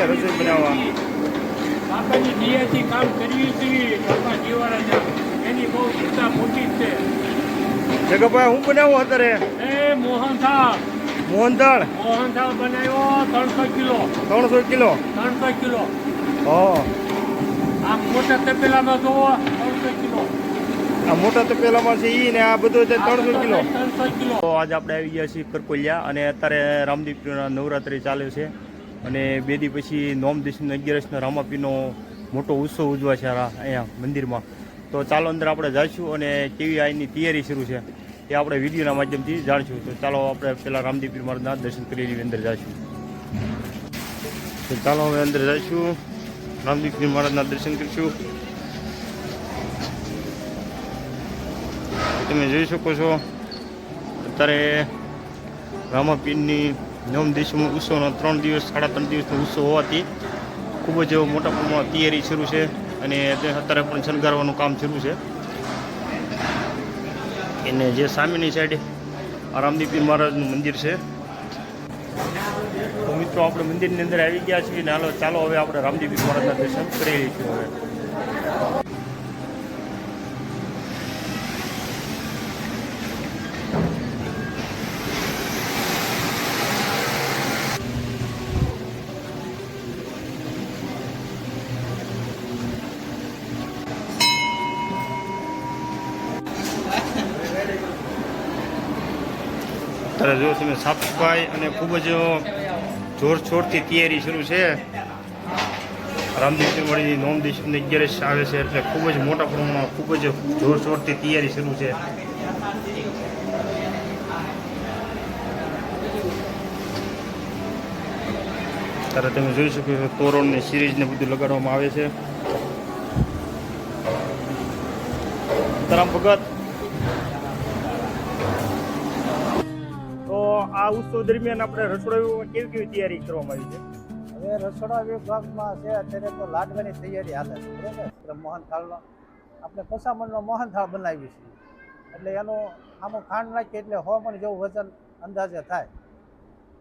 છે રસોઈ બનાવવા બાપાની દિયાથી કામ કરવી જોઈએ બાપા જીવાના એની બહુ ચિંતા મોટી છે. જગભાઈ હું બનાવું અત્યારે? એ મોહનથાળ. મોહનથાળ? મોહનથાળ બનાવ્યો ત્રણસો કિલો. ત્રણસો કિલો? ત્રણસો કિલો. હા. આ મોટા તપેલામાં જોવો ત્રણસો કિલો. આ મોટા તપેલામાં છે ઈ ને આ બધું છે ત્રણસો કિલો. ત્રણસો કિલો. તો આજે આપણે આવી ગયા છીએ કરકોલિયા અને અત્યારે રામદીપના નવરાત્રી ચાલે છે. અને બે દી પછી નોમ દિવસનો અગિયારસના રામાપીનો મોટો ઉત્સવ ઉજવા છે આ અહીંયા મંદિરમાં. તો ચાલો અંદર આપણે જઈશું અને કેવી આઈની તૈયારી શરૂ છે એ આપણે વિડીયોના માધ્યમથી જાણશું. તો ચાલો આપણે પહેલાં રામદીપી મહારાજના દર્શન કરી લઈએ, અંદર જઈશું તો ચાલો હવે અંદર જઈશું રામદીપી મહારાજના દર્શન કરીશું. તમે જોઈ શકો છો. અત્યારે રામાપીરની નવમ દિવસમાં ઉત્સવનો ત્રણ દિવસ, સાડા ત્રણ દિવસનો ઉત્સવ હોવાથી ખૂબ જ મોટા પ્રમાણમાં તૈયારી શરૂ છે અને તે અત્યારે પણ શણગારવાનું કામ શરૂ છે. એને જે સામેની સાઈડ રામદીપી મહારાજનું મંદિર છે. તો મિત્રો, આપણે મંદિરની અંદર આવી ગયા છીએ ને હાલો, ચાલો હવે આપણે રામદીપી મહારાજના દર્શન કરી લઈશું હવે. અત્યારે જો તમે સાફ સફાઈ અને ખૂબ જ જોરશોરથી તૈયારી શરૂ છે. રામદેવ વળીની નોમ દિવસની અગિયારસ આવે છે એટલે ખૂબ જ મોટા પ્રમાણમાં ખૂબ જ જોરશોરથી તૈયારી શરૂ છે. ત્યારે તમે જોઈ શકો છો તોરણની સિરીઝને બધું લગાડવામાં આવે છે. તરામ ભગત તો આ ઉત્સવ દરમિયાન આપણે રસોડામાં કેવી કેવી તૈયારી કરવામાં આવી છે? હવે રસોડા વિભાગમાં છે અત્યારે તો લાડવાની તૈયારી હાલે છે બરાબર? મોહન થાળનો આપણે પસામણનો મોહનથાળ બનાવી છીએ. એટલે એનું આમાં ખાંડ નાખીએ એટલે સો પણ જેવું વજન અંદાજે થાય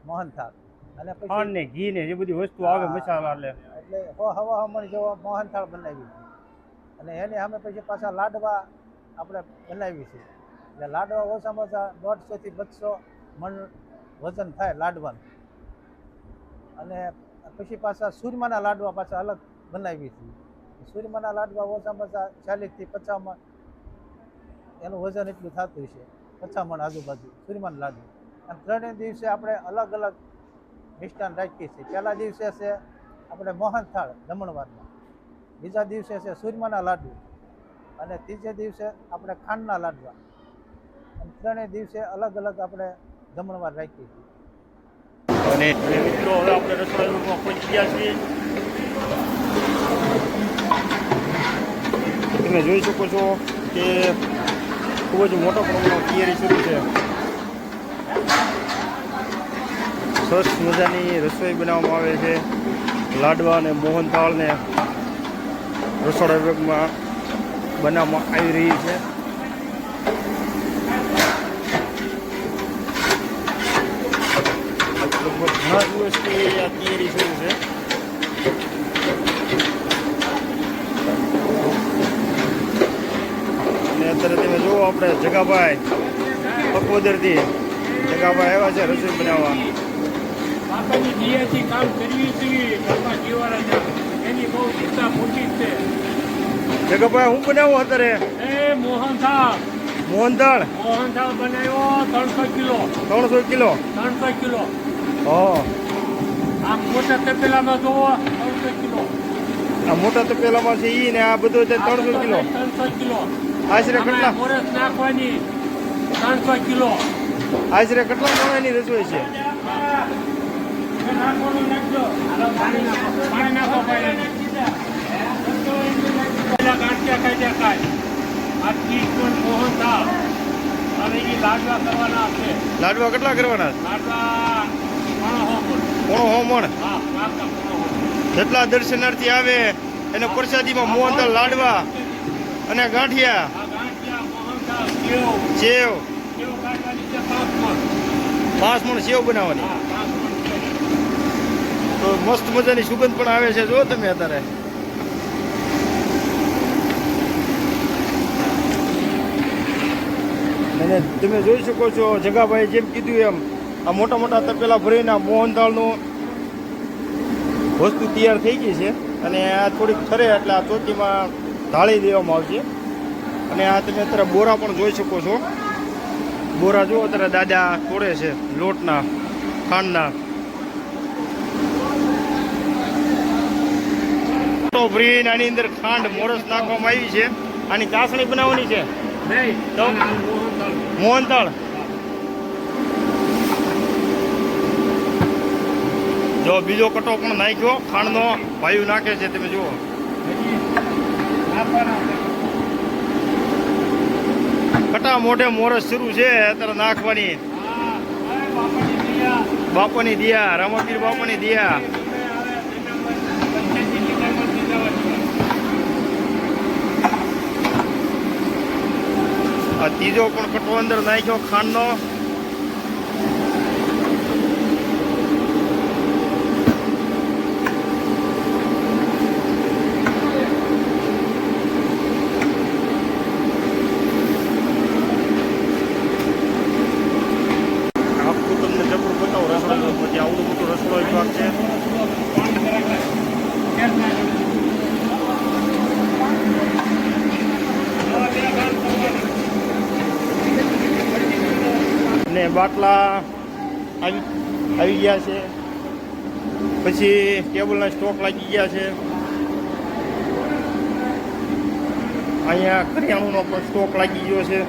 મોહન થાળ. અને ખાંડ ને ઘી ને જે બધી વસ્તુ આવે હા. મસાલા એટલે એટલે હો હવા હમણ જેવો મોહનથાળ બનાવી છે અને એને સામે પછી પાછા લાડવા આપણે બનાવી છે એટલે લાડવા ઓછામાં ઓછા દોઢસોથી બસો મણ વજન થાય લાડવાનું. અને પછી પાછા સૂરમાના લાડવા પાછા અલગ બનાવી હતી સૂરમાના લાડવા ઓછામાં ઓછા ચાલીસથી પચાસમાં એનું વજન એટલું થતું છે. પચામણ આજુબાજુ સુરમાના લાડુ અને ત્રણેય દિવસે આપણે અલગ અલગ મિષ્ટાન રાખીએ છીએ. પહેલા દિવસે છે આપણે મોહનથાળ જમણવારમાં. બીજા દિવસે છે સૂરમાના લાડુ અને ત્રીજે દિવસે આપણે ખાંડના લાડવા. અને ત્રણેય દિવસે અલગ અલગ આપણે જમણવાર છીએ અને મિત્રો, હવે આપણે રસોડામાં પહોંચી ગયા છીએ. તમે જોઈ શકો છો કે ખૂબ જ મોટા પ્રમાણમાં તૈયારી શરૂ છે. સરસ મજાની રસોઈ બનાવવામાં આવે છે. લાડવા અને મોહનથાળને રસોડા વિભાગમાં બનાવવામાં આવી રહી છે. દિવસથી આ તૈયારી શરૂ છે અને અત્યારે તમે જુઓ આપણે જગાભાઈ પકવદરથી જગાભાઈ આવ્યા છે રસોઈ બનાવવા બાપાની દિયાથી કામ કરવી જોઈએ બાપા જીવાના એની બહુ ચિંતા મોટી છે. જગાભાઈ હું બનાવું અત્યારે? એ મોહનથાળ. મોહનથાળ? મોહનથાળ બનાવ્યો ત્રણસો કિલો. ત્રણસો કિલો? ત્રણસો કિલો. હા આમ મોટા તપેલામાં જોવો ત્રણસો કિલો. આ મોટા તપેલામાં છે ઈ ને આ બધું છે ત્રણસો કિલો. ત્રણસો કિલો. આશરે કેટલા? મોરસ નાખવાની ત્રણસો કિલો. આશરે કેટલા જણાની રસોઈ છે? લાડવા કરવાના છે. લાડવા કેટલા કરવાના? લાડવા પોણો હોમણ જેટલા દર્શનાર્થી આવે, એને પ્રસાદીમાં મોહનથાળ લાડવા અને ગાંઠિયા. સેવ. પાંચ સેવ બનાવવાની. તો મસ્ત મજાની સુગંધ પણ આવે છે, જો તમે અત્યારે. અને તમે જોઈ શકો છો જગાભાઈ જેમ કીધું એમ આ મોટા મોટા તપેલા ભરીને આ મોહનથાળનું વસ્તુ તૈયાર થઈ ગઈ છે. અને આ થોડીક ઠરે એટલે આ ચોકીમાં ઢાળી દેવામાં આવશે. અને આ તમે અત્યારે બોરા પણ જોઈ શકો છો. બોરા જુઓ અત્યારે દાદા તોડે છે લોટના ખાંડના. તો ભરીને આની અંદર ખાંડ મોરસ નાખવામાં આવી છે. આની ચાસણી બનાવવાની છે. નહીં તો? આ મોહનથાળ. મોહનથાળ જો બીજો કટો પણ નાખ્યો, ખાંડનો વાયુ નાખે છે, તમે જુઓ. કટા મોઢે મોરસ શરૂ છે, અત્યારે નાખવાની બાપાની દિયા, રામાપીર બાપાની દિયા. આ ત્રીજો પણ કટો અંદર નાખ્યો, ખાંડનો આખું તમને જબરું બતાવું રસોડાનું પછી આવડું મોટું રસોડો વિભાગ છે પાણી બરાબર. કેમ ના કરે? હવે બે ગાંઠ બાટલા આવી ગયા છે. પછી ટેબલના સ્ટોક લાગી ગયા છે. અહીંયા કરિયાણુંનો પણ સ્ટોક લાગી ગયો છે.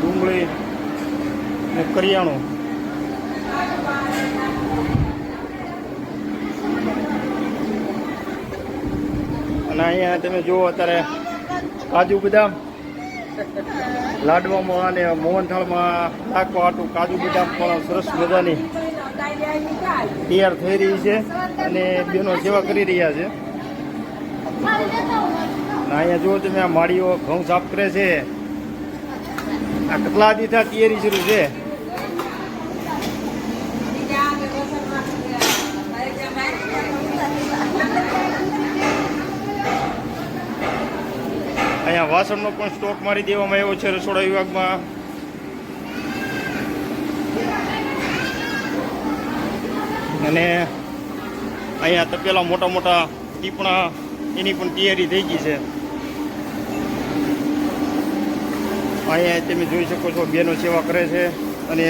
ડુંગળી ને કરિયાણું. અને અહીંયા તમે જુઓ અત્યારે કાજુ બદામ. લાડવામાં અને મોહનથાળમાં નાખવા હતું કાજુ બદામ પણ સરસ મજાની તૈયાર થઈ રહી છે અને બેનો સેવા કરી રહ્યા છે. અહીંયા જુઓ તમે આ માળીઓ ઘઉં સાફ કરે છે. આ કેટલા દીઠા તૈયારી શરૂ છે? અહીંયા વાસણનો પણ સ્ટોક મારી દેવામાં આવ્યો છે રસોડા વિભાગમાં. અને અહીંયા તપેલા મોટા મોટા ટીપણા, એની પણ તૈયારી થઈ ગઈ છે. અહીંયા તમે જોઈ શકો છો બેનો સેવા કરે છે અને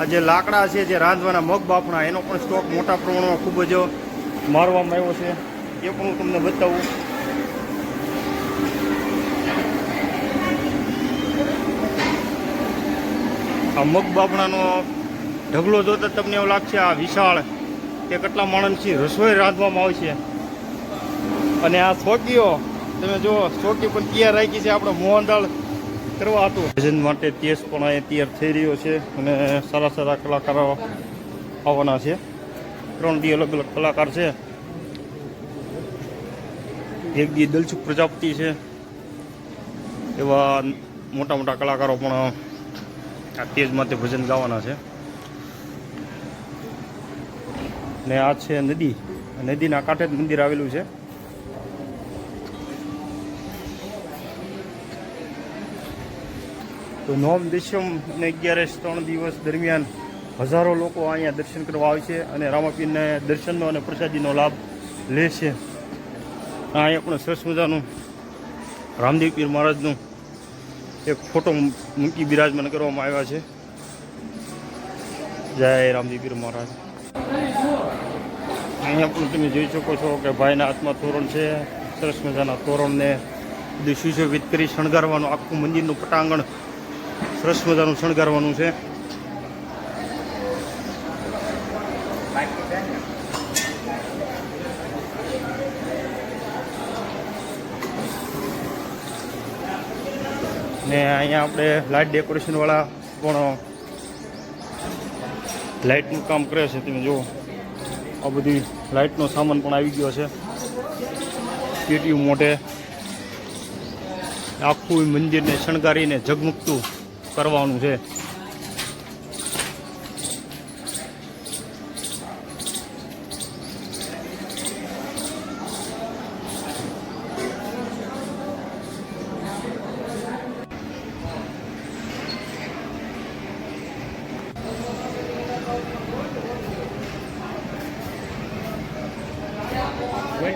આ જે લાકડા છે જે રાંધવાના મગ બાફણા, એનો પણ સ્ટોક મોટા પ્રમાણમાં ખૂબ જ મારવામાં આવ્યો છે. એ પણ હું તમને બતાવું. આ મગ બાપણાનો ઢગલો જોતા તમને એવું લાગશે આ વિશાળ કે કેટલા માણસની રસોઈ રાંધવામાં આવે છે. અને આ ચોકીઓ તમે જુઓ ચોકી પણ તૈયાર રાખી છે આપણે મોહનદાળ કરવા હતું ભજન માટે તેસ પણ અહીંયા તૈયાર થઈ રહ્યો છે અને સારા સારા કલાકારો આવવાના છે. ત્રણ દી અલગ અલગ કલાકાર છે. એક દી દલસુખ પ્રજાપતિ છે. એવા મોટા મોટા કલાકારો પણ આ તેજ માટે ભજન ગાવાના છે. ને આ છે નદી. નદીના કાંઠે જ મંદિર આવેલું છે. તો નોમ દિશમ ને અગિયારસ ત્રણ દિવસ દરમિયાન હજારો લોકો અહીંયા દર્શન કરવા આવે છે અને રામાપીરને દર્શનનો અને પ્રસાદીનો લાભ લે છે. અહીંયા પણ સરસ મજાનું રામદેવ પીર મહારાજનું એક ફોટો મૂકી બિરાજમાન કરવામાં આવ્યા છે. જય રામજી પીર મહારાજ. અહીંયા પણ તમે જોઈ શકો છો કે ભાઈના હાથમાં તોરણ છે. સરસ મજાના તોરણને બધું સુશોભિત કરી શણગારવાનું આખું મંદિરનું પટાંગણ સરસ મજાનું શણગારવાનું છે. ને અહીંયા આપણે લાઇટ ડેકોરેશનવાળા પણ લાઇટનું કામ કરે છે, તમે જુઓ. આ બધી લાઇટનો સામાન પણ આવી ગયો છે. પેટીયું મોઢે આખું મંદિરને શણગારીને ઝગમગતું કરવાનું છે. જો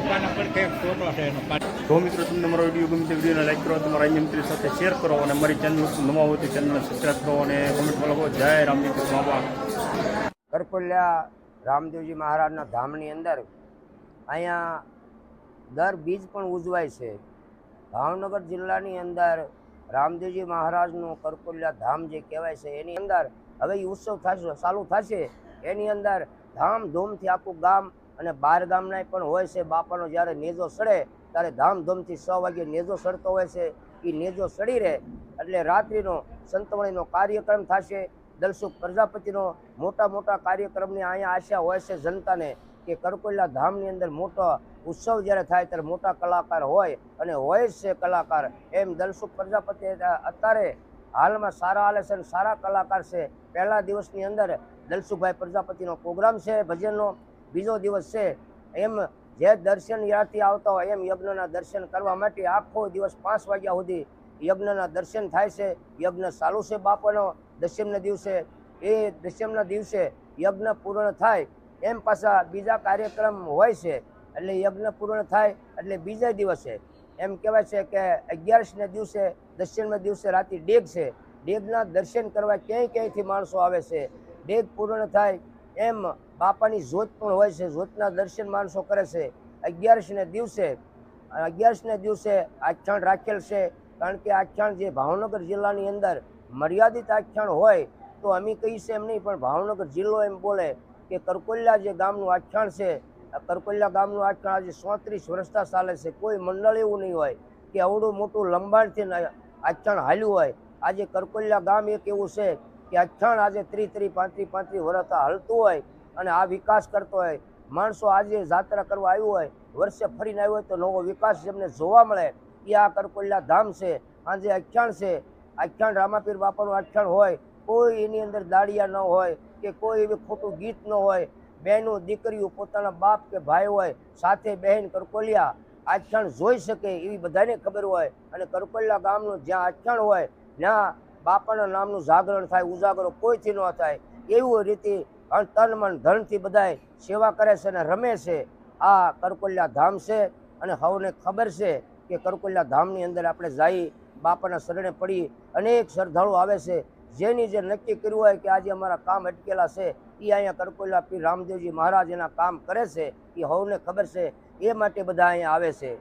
મિત્રો, તમને મારો વીડિયો ગમે તે વિડીયોને લાઈક કરો, તમારા અન્ય મિત્રો સાથે શેર કરો અને મારી ચેનલ નવા હોય તો ચેનલને સબસ્ક્રાઈબ કરો અને કોમેન્ટમાં લખો જય કૃષ્ણ બાબા કરકોલિયા રામદેવજી મહારાજના ધામની અંદર અહીંયા દર બીજ પણ ઉજવાય છે. ભાવનગર જિલ્લાની અંદર રામદેવજી મહારાજનું કરપુલ્યા ધામ જે કહેવાય છે, એની અંદર હવે એ ઉત્સવ થશે, ચાલુ થશે. એની અંદર ધામધૂમથી આખું ગામ અને બાર ગામના પણ હોય છે, બાપાનો જ્યારે નેજો સડે, ત્યારે ધામધૂમથી છ વાગે નેજો સડતો હોય છે. એ નેજો સડી રહે, એટલે રાત્રિનો સંતવણીનો કાર્યક્રમ થશે. દલસુખ પ્રજાપતિનો મોટા મોટા કાર્યક્રમની અહીંયા આશા હોય છે જનતાને કે કરકોલા ધામની અંદર મોટો ઉત્સવ જ્યારે થાય ત્યારે મોટા કલાકાર હોય અને હોય છે કલાકાર. એમ દલસુખ પ્રજાપતિ અત્યારે હાલમાં સારા હાલે છે અને સારા કલાકાર છે. પહેલા દિવસની અંદર દલસુખભાઈ પ્રજાપતિનો પ્રોગ્રામ છે ભજનનો. બીજો દિવસ છે, એમ જે દર્શન યાત્રી આવતા હોય એમ યજ્ઞના દર્શન કરવા માટે આખો દિવસ પાંચ વાગ્યા સુધી યજ્ઞના દર્શન થાય છે. યજ્ઞ ચાલુ છે બાપાનો દશમના દિવસે. એ દશમના દિવસે યજ્ઞ પૂર્ણ થાય, એમ પાછા બીજા કાર્યક્રમ હોય છે, એટલે યજ્ઞ પૂર્ણ થાય, એટલે બીજા દિવસે એમ કહેવાય છે કે અગિયારસના દિવસે, દશમના દિવસે રાતે ડેગ છે. ડેગના દર્શન કરવા ક્યાંય ક્યાંયથી માણસો આવે છે. ડેગ પૂર્ણ થાય એમ બાપાની જ્યોત પણ હોય છે જ્યોતના દર્શન માણસો કરે છે. અગિયારસને દિવસે અગિયારસને દિવસે આખ્યાન રાખેલ છે, કારણ કે આખ્યાન જે ભાવનગર જિલ્લાની અંદર મર્યાદિત આખ્યાન હોય, તો અમે કહીશું એમ નહીં, પણ ભાવનગર જિલ્લો એમ બોલે કે કરકોલિયા જે ગામનું આખ્યાન છે કરકોલિયા ગામનું આખ્યાન આજે સોત્રીસ વર્ષતા ચાલે છે. કોઈ મંડળ એવું નહીં હોય કે અવડું મોટું લંબાણથી આખ્યાન હાલ્યું હોય. આજે કરકોલિયા ગામ એક એવું છે કે આખ્યાન આજે ત્રી ત્રી, પાંત્રી પાંત્રી વર્ષ હાલતું હોય અને આ વિકાસ કરતો હોય. માણસો આજે જાત્રા કરવા આવ્યું હોય, વર્ષે ફરીને આવ્યો હોય તો નવો વિકાસ જેમને જોવા મળે એ આ કરકોલિયા ધામ છે, આજે આખ્યાણ છે. આખ્યાણ રામાપીર બાપાનું આખ્યાન હોય, કોઈ એની અંદર દાડિયા ન હોય કે કોઈ એવી ખોટું ગીત ન હોય. બહેનો દીકરીઓ પોતાના બાપ કે ભાઈ હોય, સાથે બહેન કરકોલિયા આખ્યાન જોઈ શકે એવી બધાને ખબર હોય અને કરકોલિયા ગામનું જ્યાં આખ્યાન હોય, ત્યાં બાપાના નામનું જાગરણ થાય, ઉજાગરો કોઈથી ન થાય, એવું રીતે તન મન ધનથી બધાય સેવા કરે છે અને રમે છે. આ કરકોલિયા ધામ છે અને સૌને ખબર છે કે કરકોલિયા ધામની અંદર આપણે જઈ બાપાના શરણે પડી અનેક શ્રદ્ધાળુ આવે છે. જેની જે નક્કી કર્યું હોય કે આજે અમારા કામ અટકેલા છે એ અહીંયા કરકોલિયા પીર રામદેવજી મહારાજ એના કામ કરે છે એ સૌને ખબર છે, એ માટે બધા અહીંયા આવે છે.